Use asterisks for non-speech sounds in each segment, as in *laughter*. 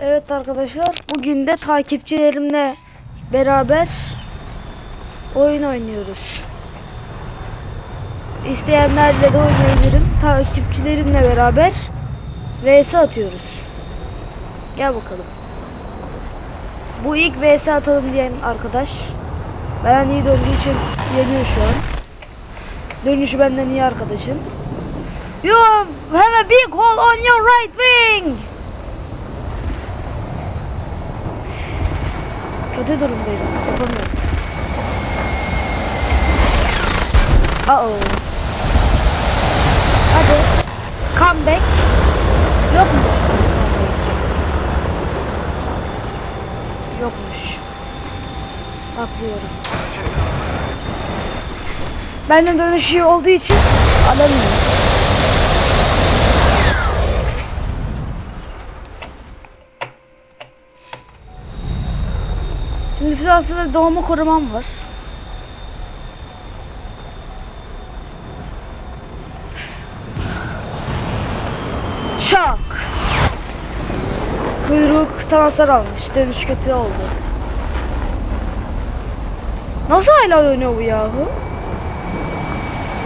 Evet arkadaşlar bugün de takipçilerimle beraber oyun oynuyoruz. İsteyenlerle de oynayabilirim. Takipçilerimle beraber vs atıyoruz. Gel bakalım. Bu ilk vs atalım diyen arkadaş. Benden iyi döndüğü için yeniyor şu an. Dönüşü benden iyi arkadaşım. You have a big hole on your right wing. Kötü durumdayım. Yapamıyorum. Uh oh. Hadi. Comeback. Yok mu? Yokmuş. Atlıyorum. Benden dönüş iyi olduğu için alamıyorum. Füze aslında doğumu korumam var. Şak. Kuyruktan hasar almış. Dönüş kötü oldu. Nasıl hala dönüyor bu yahu?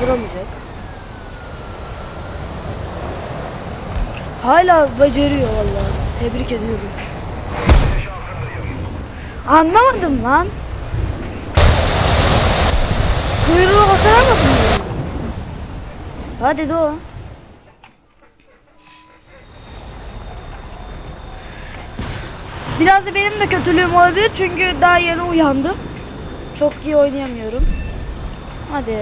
Vuramayacak. Hala beceriyor vallahi. Tebrik ediyorum. Anlamadım lan. Kuyruğu basaramadım mı? Hadi do. Biraz da benim de kötülüğüm olabilir çünkü daha yeni uyandım. Çok iyi oynayamıyorum. Hadi.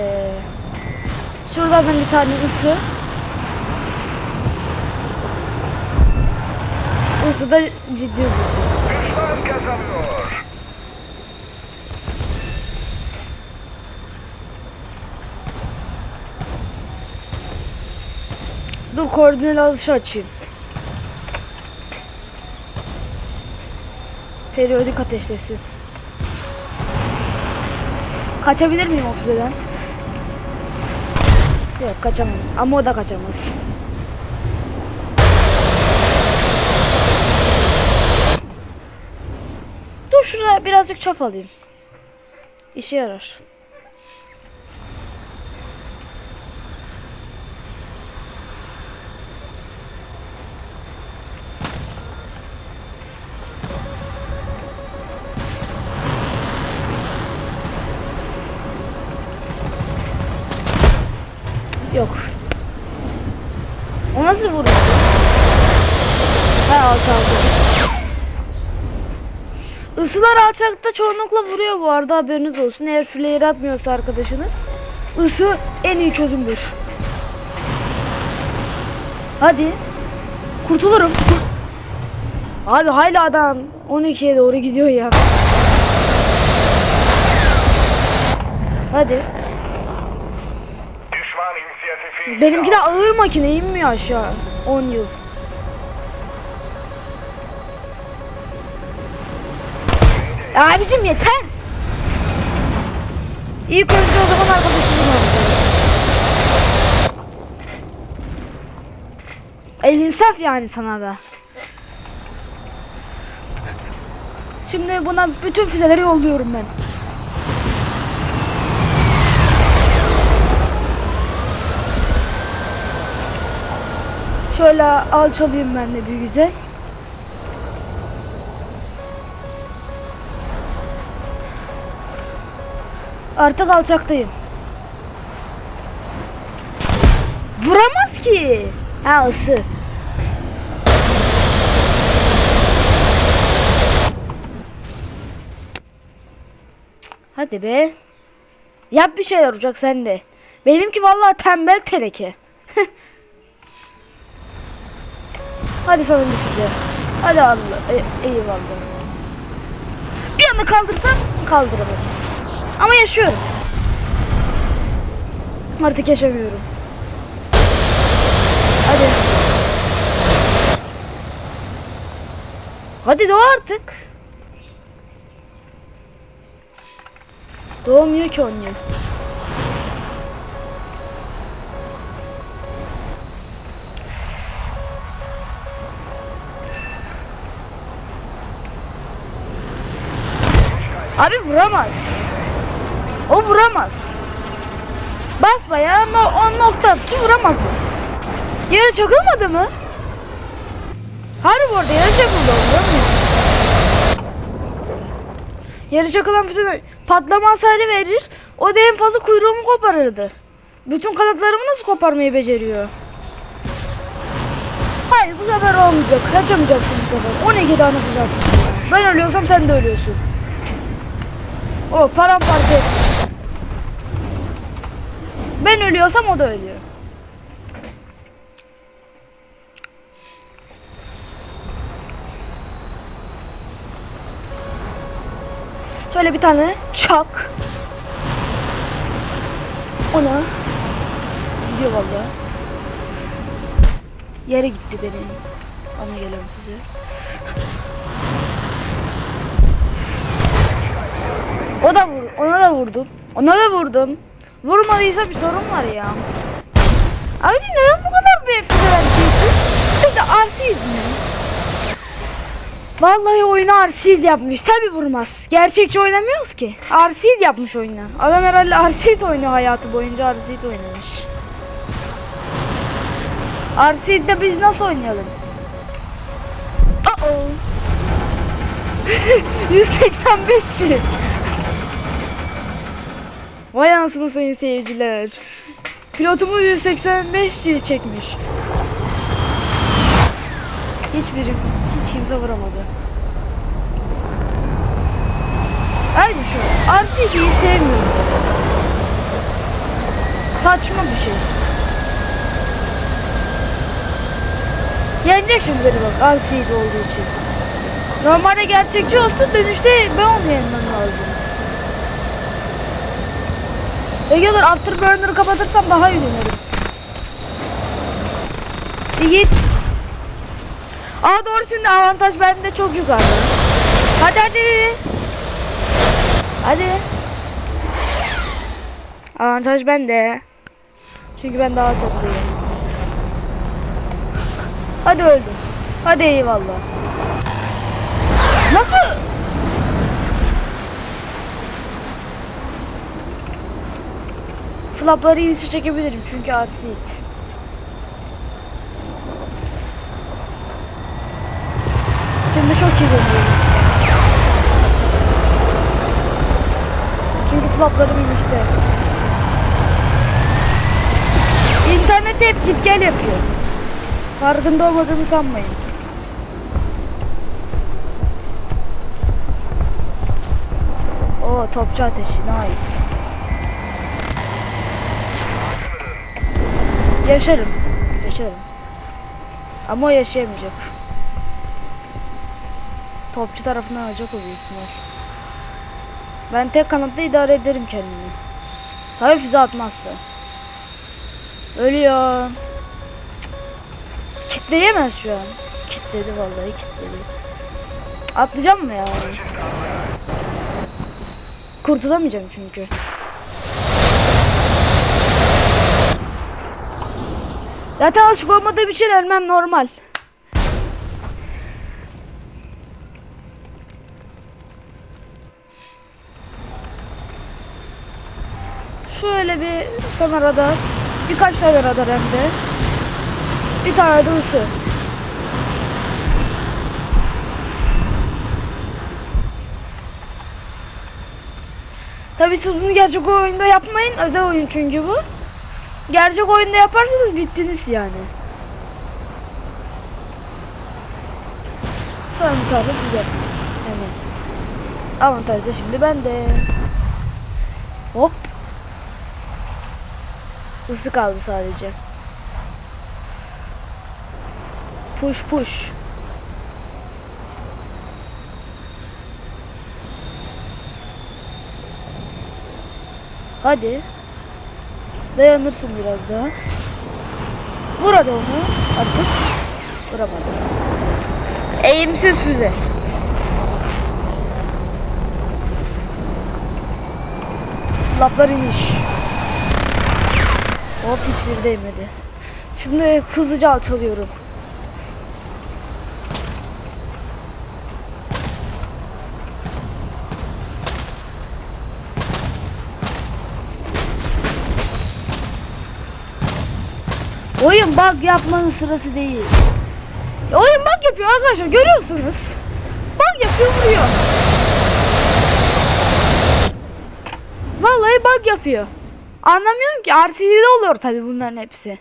Şuradan ben bir tane ısı. Isı da ciddi. Düşman kazanıyor. Dur koordineli alışı açayım. Periyodik ateşlesi. Kaçabilir miyim o füzeden? Yok kaçamam. Ama o da kaçamaz. Dur şurada birazcık çaf alayım. İşe yarar. Isılar alçakta çoğunlukla vuruyor bu arada haberiniz olsun. Eğer flare atmıyorsa arkadaşınız. Isı en iyi çözümdür. Hadi. Kurtulurum. Abi hala adam 12'ye doğru gidiyor ya. Hadi. Benimki de ağır makine inmiyor aşağı. 10 yıl. Abicim yeter. İlk önce o zaman arkadaşımın oldu. El insaf yani sana da. Şimdi buna bütün füzeleri yolluyorum ben. Şöyle alçalayayım ben de bir güzel. Artık alçaktayım. Vuramaz ki. Ha ısı. Hadi be. Yap bir şeyler olacak sende. Benimki vallahi tembel teneke. *laughs* Hadi sana bir füze. Hadi Allah. E, eyvallah. Bir anda kaldırsam kaldıramadım. Ama yaşıyorum. Artık yaşamıyorum. Hadi. Hadi doğ artık. Doğmuyor ki onun Abi vuramaz. O vuramaz. Basbayağı no, on nokta atışı vuramaz. Yere çakılmadı mı? Harbi orada yere çakıldı o vuramıyor. Yere çakılan füze patlama hasarı verir. O da en fazla kuyruğumu koparırdı. Bütün kanatlarımı nasıl koparmayı beceriyor? Hayır bu sefer olmayacak. Kaçamayacaksın bu sefer. 12 tane attım. Ben ölüyorsam sen de ölüyorsun. O paramparça et. Ben ölüyorsam o da ölüyor. Şöyle bir tane çak. Ona gidiyor valla. Yere gitti benim. Bana gelen füze. O da vur, ona da vurdum. Ona da vurdum. Vurmadıysa bir sorun var ya. Abicim neden bu kadar bir füze verdiyorsun? Biz de arsiyiz mi? Vallahi oyunu Arseed yapmış. Tabi vurmaz. Gerçekçi oynamıyoruz ki. Arseed yapmış oyunu. Adam herhalde Arseed oynuyor hayatı boyunca Arseed oynamış. Arseed'de biz nasıl oynayalım? Uh oh. 185 çift. Vay anasını sayın seyirciler. Pilotumuz 185 çift çekmiş. Hiçbiri, hiç kimse vuramadı. Aynı şu. RCD'yi sevmiyorum. Saçma bir şey. Yenecek şimdi beni bak RCD olduğu için. Normalde gerçekçi olsa dönüşte ben onu yenmem lazım. Regular Afterburner'ı kapatırsam daha iyi dönerim. Bir git. Aa doğru şimdi avantaj bende çok yukarıda. Hadi hadi. Hadi. Avantaj bende. Çünkü ben daha çatlıyım. Hadi öldüm. Hadi eyvallah. Nasıl? Flapları iyisi çekebilirim çünkü arsit. Şimdi çok iyi dönüyorum. Çünkü flaplarım inişte. İnternet hep git gel yapıyor. Farkında olmadığımı sanmayın. O topçu ateşi nice. Yaşarım. Yaşarım. Ama o yaşayamayacak. Topçu tarafından alacak o büyük ihtimal. Ben tek kanatla idare ederim kendimi. Tabii füze atmazsa. Ölüyor. Kitleyemez şu an. Kitledi vallahi kitledi. Atlayacağım mı ya? Kurtulamayacağım çünkü. Zaten alışık olmadığım için ölmem normal. Şöyle bir tane radar. Birkaç tane radar hem de. Bir tane de ısı. Tabii siz bunu gerçek oyunda yapmayın. Özel oyun çünkü bu. Gerçek oyunda yaparsanız bittiniz yani. Sonra bir tane güzel. Yani. Avantaj da şimdi bende. Hop. Isı kaldı sadece. Push push. Hadi. Dayanırsın biraz daha. Vur hadi onu artık. Vuramadım. Eğimsiz füze. Laplar iniş. Hop hiçbiri değmedi. Şimdi hızlıca alçalıyorum. Oyun bug yapmanın sırası değil. Oyun bug yapıyor arkadaşlar görüyorsunuz. Bug yapıyor vuruyor. Vallahi bug yapıyor. Anlamıyorum ki RTD'de oluyor tabi bunların hepsi.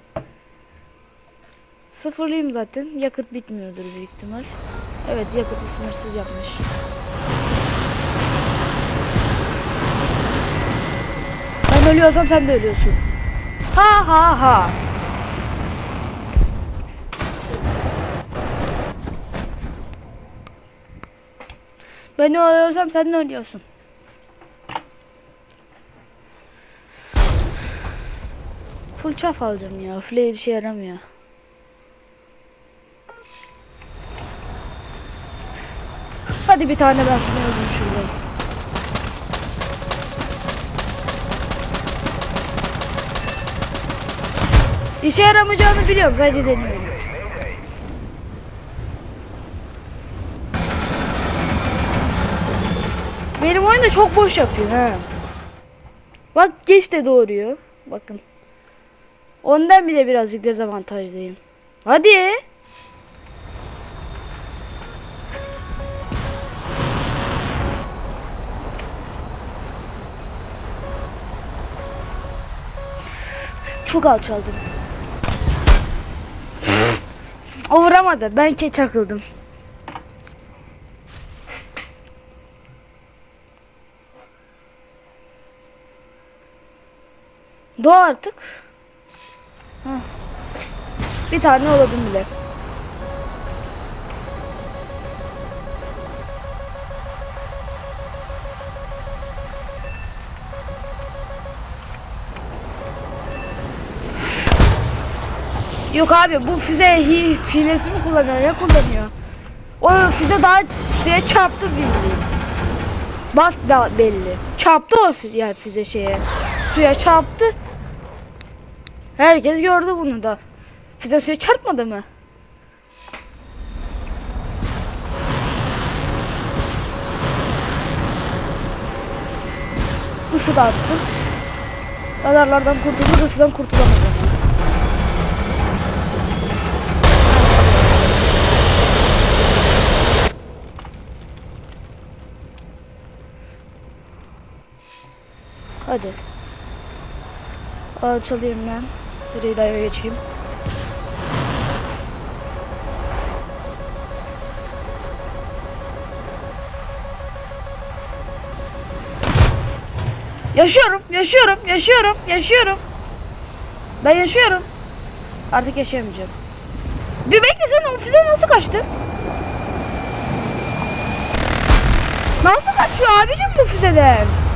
Sıfırlayayım zaten. Yakıt bitmiyordur büyük ihtimal. Evet yakıtı sınırsız yapmış. Ben ölüyorsam sen de ölüyorsun. Ha ha ha. Ben ölüyorsam sen de ölüyorsun. Full çaf alacağım ya. Flare işe yaramıyor. Hadi bir tane ben sana öldüm şurada. İşe yaramayacağını biliyorum. Sadece deniyorum. Benim oyun da çok boş yapıyor ha. Bak geç de doğuruyor. Bakın. Ondan bile birazcık dezavantajlıyım. Hadi. Çok alçaldım. O vuramadı. Ben çakıldım. Doğ artık. Heh. Bir tane oladım bile. Yok abi bu füze hi, hilesi mi kullanıyor ne kullanıyor? O füze daha füzeye çarptı bildiğin. Bas da belli. Çarptı o füze, yani füze şeye. Suya çarptı. Herkes gördü bunu da. Füze suya çarpmadı mı? Isı da attı. Radarlardan kurtuldu, ısıdan kurtulamadı. Hadi. Alçalayayım ben. Sırayla geçeyim. Yaşıyorum, yaşıyorum, yaşıyorum, yaşıyorum. Ben yaşıyorum. Artık yaşayamayacağım. Bir bekle sen o füze nasıl kaçtı? Nasıl kaçıyor abicim bu füzeden?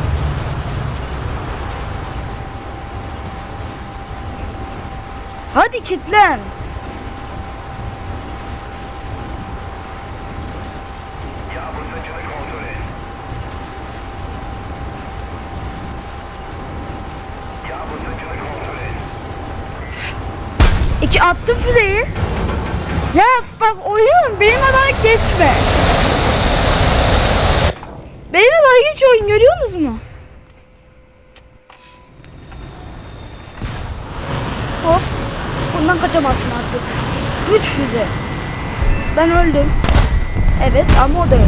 Kontrol et. İki attım füzeyi. Ya bak oyun benim adama geçme. Benim adama geç oyun görüyorsunuz mu? Hop. Bundan kaçamazsın artık. Üç füze. Ben öldüm. Evet ama o da öldü.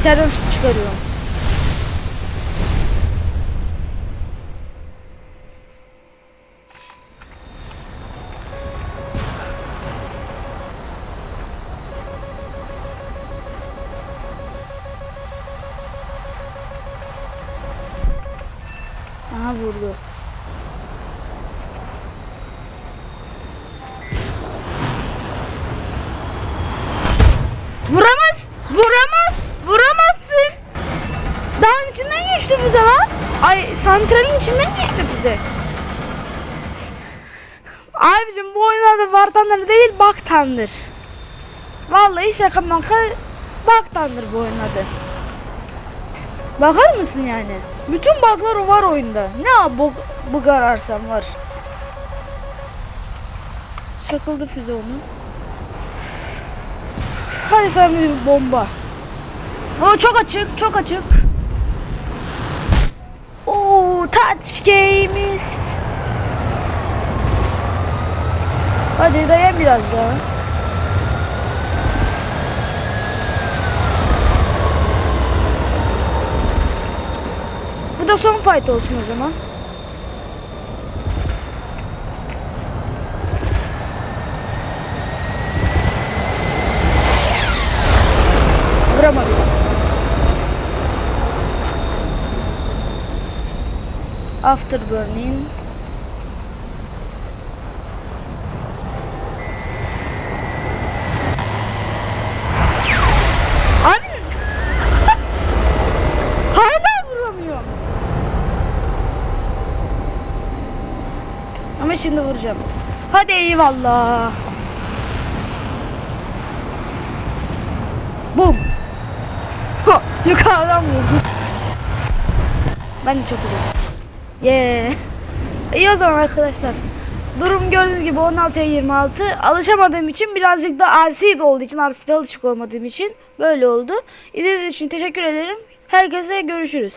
İçeriden su çıkarıyorum. Aha vurdu. Vuramaz! Vuramaz! Vuramazsın! Dağın içinden geçti bize lan. Ay santralin içinden geçti bize. Abicim bu oyun Thunder değil Bug Thunder. Vallahi şaka maka Bug Thunder bu oyun adı. Bakar mısın yani? Bütün bug'lar var oyunda. Ne bug, bug ararsan var. Çakıldı füze onu. Hadi sen bir bomba. O çok açık, çok açık. Oo, ta Maç game'iz. Hadi dayan biraz daha. Bu da son fight olsun o zaman. Vuramadım. Afterburning. Abi. Hala vuramıyorum. Ama şimdi vuracağım. Hadi eyvallah. Bum. Ha, yukarıdan vurdu. Ben de çok iyi. Yeah. İyi o zaman arkadaşlar. Durum gördüğünüz gibi 16'ya 26. Alışamadığım için birazcık da RC'de olduğu için RC'de alışık olmadığım için böyle oldu. İzlediğiniz için teşekkür ederim. Herkese görüşürüz.